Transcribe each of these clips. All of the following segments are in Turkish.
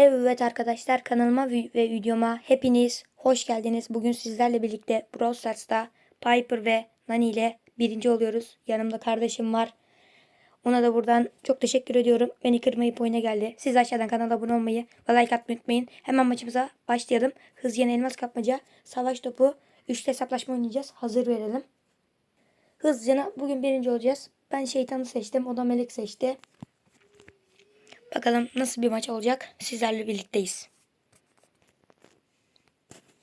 Evet arkadaşlar kanalıma ve videoma hepiniz hoş geldiniz. Bugün sizlerle birlikte Brawl Stars'ta Piper ve Nani ile birinci oluyoruz. Yanımda kardeşim var. Ona da buradan çok teşekkür ediyorum. Beni kırmayıp oyuna geldi. Siz aşağıdan kanala abone olmayı ve like atmayı unutmayın. Hemen maçımıza başlayalım. Hız yeni elmas kapmaca, savaş topu, üçlü hesaplaşma oynayacağız. Hazır verelim. Hızlıca bugün birinci olacağız. Ben şeytanı seçtim. O da melek seçti. Bakalım nasıl bir maç olacak. Sizlerle birlikteyiz.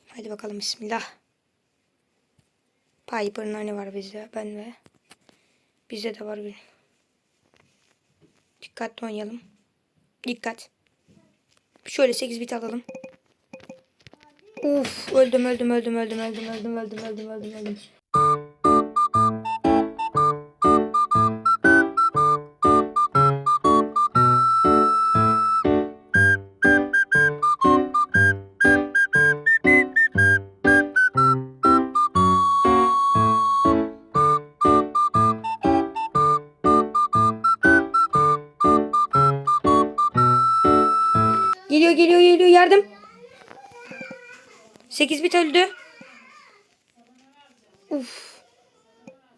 Hadi bakalım bismillah. Piper'ın hani var bizde. Ben ve bizde de var bir. Dikkatli oynayalım. Dikkat. Şöyle 8 bit alalım. Uf öldüm öldüm öldüm öldüm öldüm öldüm öldüm öldüm öldüm öldüm. Geliyor geliyor yardım. 8 bit öldü. Uf.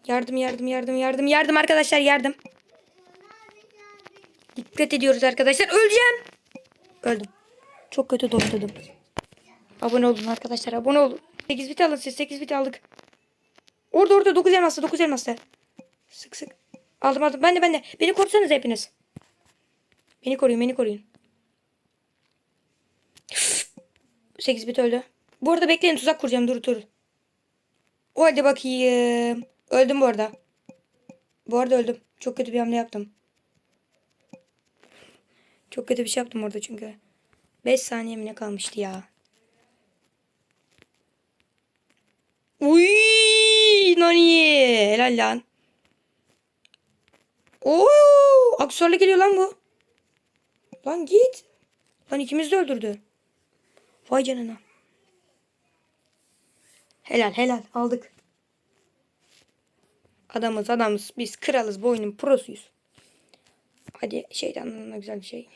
Yardım yardım yardım yardım yardım arkadaşlar yardım. Dikkat ediyoruz arkadaşlar. Öleceğim. Öldüm. Çok kötü dojladım. Abone olun arkadaşlar abone olun. 8 bit alın siz 8 bit aldık. Orada orada 9 elmasla 9 elmasla. Sık sık. Aldım aldım. Ben de ben de. Beni korusanız hepiniz. Beni koruyun beni koruyun. 8 bit öldü. Bu arada bekleyin tuzak kuracağım dur dur. O halde bakayım. Öldüm bu arada. Bu arada öldüm. Çok kötü bir hamle yaptım. Çok kötü bir şey yaptım orada çünkü. 5 saniye mi ne kalmıştı ya. Uy, Nani. Helal lan. Oo, aksesuarla geliyor lan bu. Lan git. Lan ikimiz de öldürdü. Vay canına. Helal helal aldık. Adamız adamız biz kralız bu oyunun prosuyuz. Hadi şeytandan da güzel şey.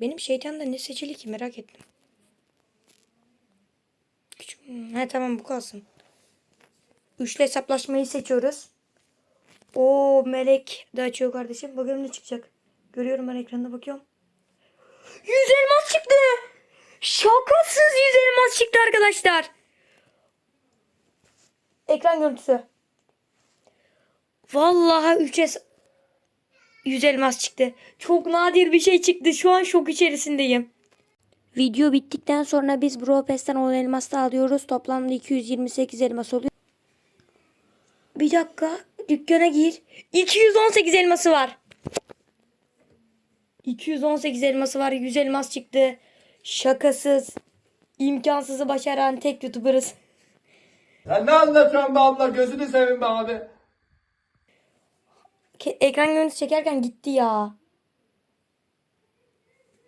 Benim şeytanda ne seçili ki merak ettim. Küçük. He tamam bu kalsın. Üçlü hesaplaşmayı seçiyoruz. O melek de açıyor kardeşim. Bakalım ne çıkacak. Görüyorum ben ekranda bakıyorum. 100 elmas çıktı. Şakasız 100 elmas çıktı arkadaşlar. Ekran görüntüsü. Vallahi 3 es 100 elmas çıktı. Çok nadir bir şey çıktı. Şu an şok içerisindeyim. Video bittikten sonra biz Bro Pass'ten 10 elmas da alıyoruz. Toplamda 228 elmas oluyor. Bir dakika. Dükkana gir. 218 elması var. 218 elması var. 100 elmas çıktı. Şakasız. imkansızı başaran tek YouTuber'ız. Sen ne anlatıyorsun be abla gözünü seveyim be abi. Ke- Ekran görüntüsü çekerken gitti ya.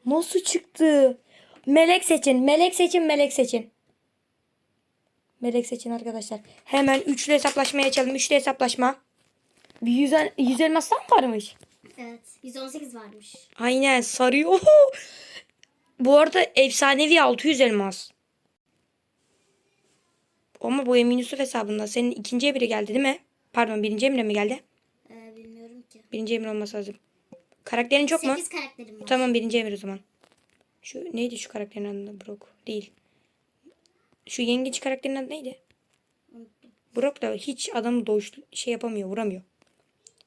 Nasıl çıktı? Melek seçin. Melek seçin. Melek seçin. Melek seçin arkadaşlar. Hemen üçlü hesaplaşmaya açalım. Üçlü hesaplaşma. Bir yüz, yüz elmastan mı varmış? Evet. 118 varmış. Aynen sarıyor. Oho! Bu arada efsanevi 600 elmas. Ama bu Emin Yusuf hesabında. Senin ikinci emri geldi değil mi? Pardon birinci emre mi geldi? Ee, bilmiyorum ki. Birinci emir olması lazım. Karakterin çok mu? 8 karakterim var. Tamam birinci emir o zaman. Şu neydi şu karakterin adı? Brock değil. Şu yengeç karakterin adı neydi? Brock da hiç adamı doş şey yapamıyor, vuramıyor.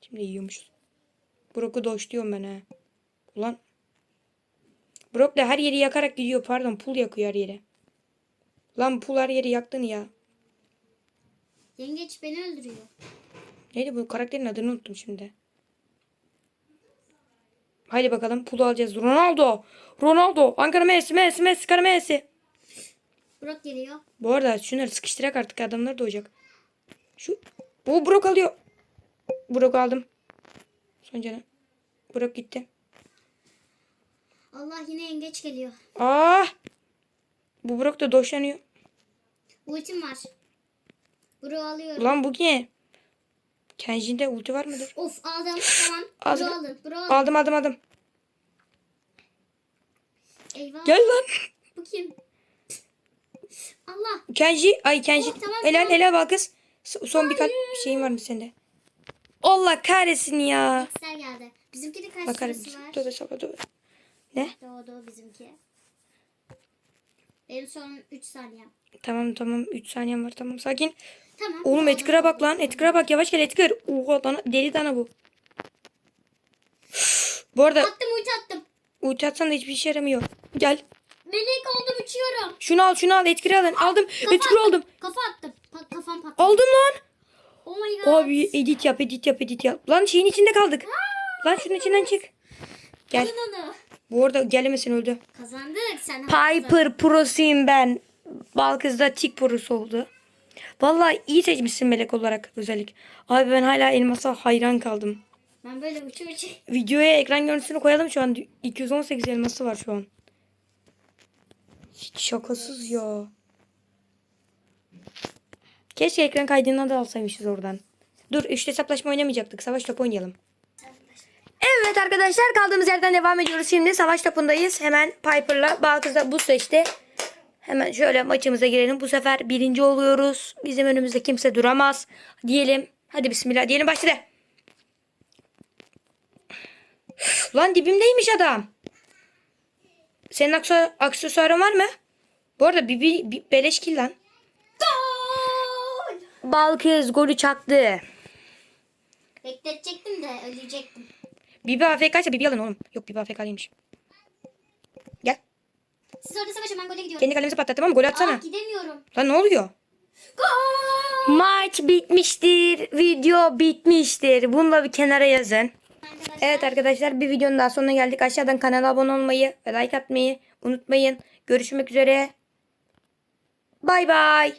Şimdi yiyormuşuz. Brock'u doşluyorum ben ha. Ulan. Brock da her yeri yakarak gidiyor. Pardon pul yakıyor her yere. Lan pul her yeri yaktın ya. Yengeç beni öldürüyor. Neydi bu karakterin adını unuttum şimdi. Haydi bakalım pulu alacağız. Ronaldo. Ronaldo. Ankara Messi. Messi. Messi. Kara Messi. Burak geliyor. Bu arada şunları sıkıştırak artık adamlar doğacak. Şu. Bu Brock alıyor. Brock aldım. Son canı. Brock gitti. Allah yine yengeç geliyor. Ah. Bu Brock da doşlanıyor. Ultim var. Burak'ı alıyorum. Ulan bu ne? Kenji'de ulti var mıdır? Of aldım tamam. Az- Bro alın. Bro alın. Aldım aldım aldım. Eyvah. Gel lan. Bu kim? Allah. Kenji. Ay Kenji. Oh, tamam, helal tamam. helal bak kız. Son bir kalp şeyin var mı sende? Allah kahretsin ya. X'ler geldi. Bizimki de kaç Bakarım. var? Tövbe sabah tövbe. Ne? Doğdu bizimki. Benim son 3 saniyem. Tamam tamam 3 saniyem var tamam sakin. Tamam. Oğlum. Edgar'a bak lan. Edgar'a bak yavaş gel Edgar. Oha dana, deli dana bu. Bu arada Attım ulti attım. ulti atsan da hiçbir işe yaramıyor. Gel. Melek oldum uçuyorum. Şunu al şunu al Edgar'ı alın. Aldım. Edgar aldım. Kafa attım. Pa- kafam patladı. Aldım lan. Oh my god. Abi edit yap edit yap edit yap. Lan şeyin içinde kaldık. Lan şunun içinden çık. Gel. Alın onu. Bu arada gelmesin öldü. Kazandık. Sen Piper prosuyum ben. Balkız'da tik prosu oldu. Vallahi iyi seçmişsin melek olarak özellik. Abi ben hala elmasa hayran kaldım. Ben böyle uçu uçu. Videoya ekran görüntüsünü koyalım şu an. 218 elması var şu an. Hiç şakasız ya. Keşke ekran kaydını da alsaymışız oradan. Dur üçlü hesaplaşma oynamayacaktık. Savaş topu oynayalım. Evet arkadaşlar kaldığımız yerden devam ediyoruz. Şimdi savaş topundayız. Hemen Piper'la Balkız'da bu seçti. Hemen şöyle maçımıza girelim. Bu sefer birinci oluyoruz. Bizim önümüzde kimse duramaz. Diyelim. Hadi bismillah diyelim başladı. Lan dibimdeymiş adam. Senin aksesuarın var mı? Bu arada bir, bir, bir beleş kill lan. Balkız golü çaktı. Bekletecektim de ölecektim. Bibi AFK ise Bibi alın oğlum. Yok Bibi AFK'liymiş. Gel. Siz orada savaşın ben gole gidiyorum. Kendi kalemizi patlattım ama gol atsana. Aa, gidemiyorum. Lan ne oluyor? Gol! Maç bitmiştir. Video bitmiştir. Bunu da bir kenara yazın. Arkadaşlar. Evet arkadaşlar bir videonun daha sonuna geldik. Aşağıdan kanala abone olmayı ve like atmayı unutmayın. Görüşmek üzere. Bay bay.